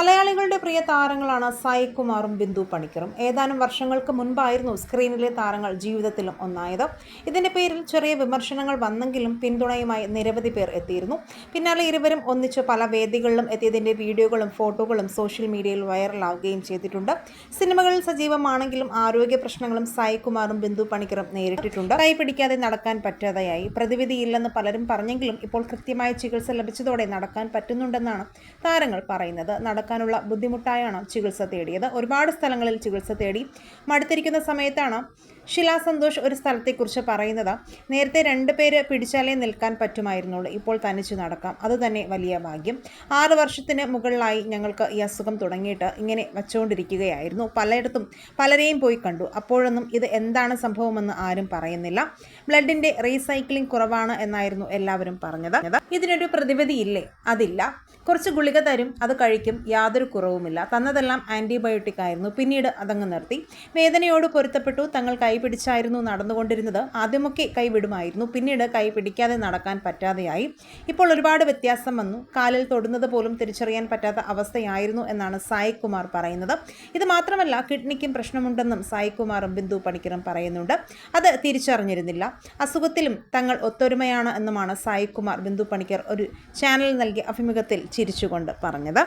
മലയാളികളുടെ പ്രിയ താരങ്ങളാണ് സായികുമാറും ബിന്ദു പണിക്കറും. ഏതാനും വർഷങ്ങൾക്ക് മുൻപായിരുന്നു സ്ക്രീനിലെ താരങ്ങൾ ജീവിതത്തിലും ഒന്നായത്. ഇതിന്റെ പേരിൽ ചെറിയ വിമർശനങ്ങൾ വന്നെങ്കിലും പിന്തുണയുമായി നിരവധി പേർ എത്തിയിരുന്നു. പിന്നാലെ ഇരുവരും ഒന്നിച്ച് പല വേദികളിലും എത്തിയതിന്റെ വീഡിയോകളും ഫോട്ടോകളും സോഷ്യൽ മീഡിയയിൽ വൈറലാവുകയും ചെയ്തിട്ടുണ്ട്. സിനിമകളിൽ സജീവമാണെങ്കിലും ആരോഗ്യ പ്രശ്നങ്ങളും സായികുമാറും ബിന്ദു പണിക്കറും നേരിട്ടിട്ടുണ്ട്. കൈ പിടിക്കാതെ നടക്കാൻ പറ്റാതെയായി. പ്രതിവിധിയില്ലെന്ന് പലരും പറഞ്ഞെങ്കിലും ഇപ്പോൾ കൃത്യമായ ചികിത്സ ലഭിച്ചതോടെ നടക്കാൻ പറ്റുന്നുണ്ടെന്നാണ് താരങ്ങൾ പറയുന്നത്. നടക്കാനുള്ള ബുദ്ധിമുട്ടായാണ് ചികിത്സ തേടിയത്. ഒരുപാട് സ്ഥലങ്ങളിൽ ചികിത്സ തേടി. മടുത്തിരിക്കുന്ന സമയത്താണ് ശിലാ സന്തോഷ് ഒരു സ്ഥലത്തെക്കുറിച്ച് പറയുന്നത് നേരത്തെ രണ്ട് പേര് പിടിച്ചാലേ നിൽക്കാൻ പറ്റുമായിരുന്നുള്ളൂ. ഇപ്പോൾ തനിച്ചു നടക്കാം. അതുതന്നെ വലിയ ഭാഗ്യം. ആറ് വർഷത്തിന് മുകളിലായി ഞങ്ങൾക്ക് ഈ അസുഖം തുടങ്ങിയിട്ട് ഇങ്ങനെ വച്ചുകൊണ്ടിരിക്കുകയായിരുന്നു. പലയിടത്തും പലരെയും പോയി കണ്ടു. അപ്പോഴൊന്നും ഇത് എന്താണ് സംഭവമെന്ന് ആരും പറയുന്നില്ല. ബ്ലഡിന്റെ റീസൈക്ലിംഗ് കുറവാണ് എന്നായിരുന്നു എല്ലാവരും പറഞ്ഞത്. ഇതിനൊരു പ്രതിവിധി ഇല്ലേ അതില്ല. കുറച്ച് ഗുളിക തരും അത് കഴിക്കും. യാതൊരു കുറവുമില്ല. തന്നതെല്ലാം ആന്റിബയോട്ടിക് ആയിരുന്നു. പിന്നീട് അതങ്ങ് നിർത്തി. വേദനയോട് പൊരുത്തപ്പെട്ടു. തങ്ങൾ കൈ പിടിച്ചായിരുന്നു നടന്നുകൊണ്ടിരുന്നത്. ആദ്യമൊക്കെ കൈ വിടുമായിരുന്നു പിന്നീട് കൈ പിടിക്കാതെ നടക്കാൻ പറ്റാതെയായി. ഇപ്പോൾ ഒരുപാട് വ്യത്യാസം വന്നു. കാലിൽ തൊടുന്നത് പോലും തിരിച്ചറിയാൻ പറ്റാത്ത അവസ്ഥയായിരുന്നു എന്നാണ് സായി കുമാർ പറയുന്നത്. ഇത് മാത്രമല്ല കിഡ്നിക്കും പ്രശ്നമുണ്ടെന്നും സായി കുമാറും ബിന്ദു പണിക്കറും പറയുന്നുണ്ട്. അത് തിരിച്ചറിഞ്ഞിരുന്നില്ല. അസുഖത്തിലും തങ്ങൾ ഒത്തൊരുമയാണ് എന്നുമാണ് സായി കുമാർ ബിന്ദു പണിക്കർ ഒരു ചാനൽ നൽകിയ അഭിമുഖത്തിൽ ചിരിച്ചുകൊണ്ട് പറഞ്ഞത്.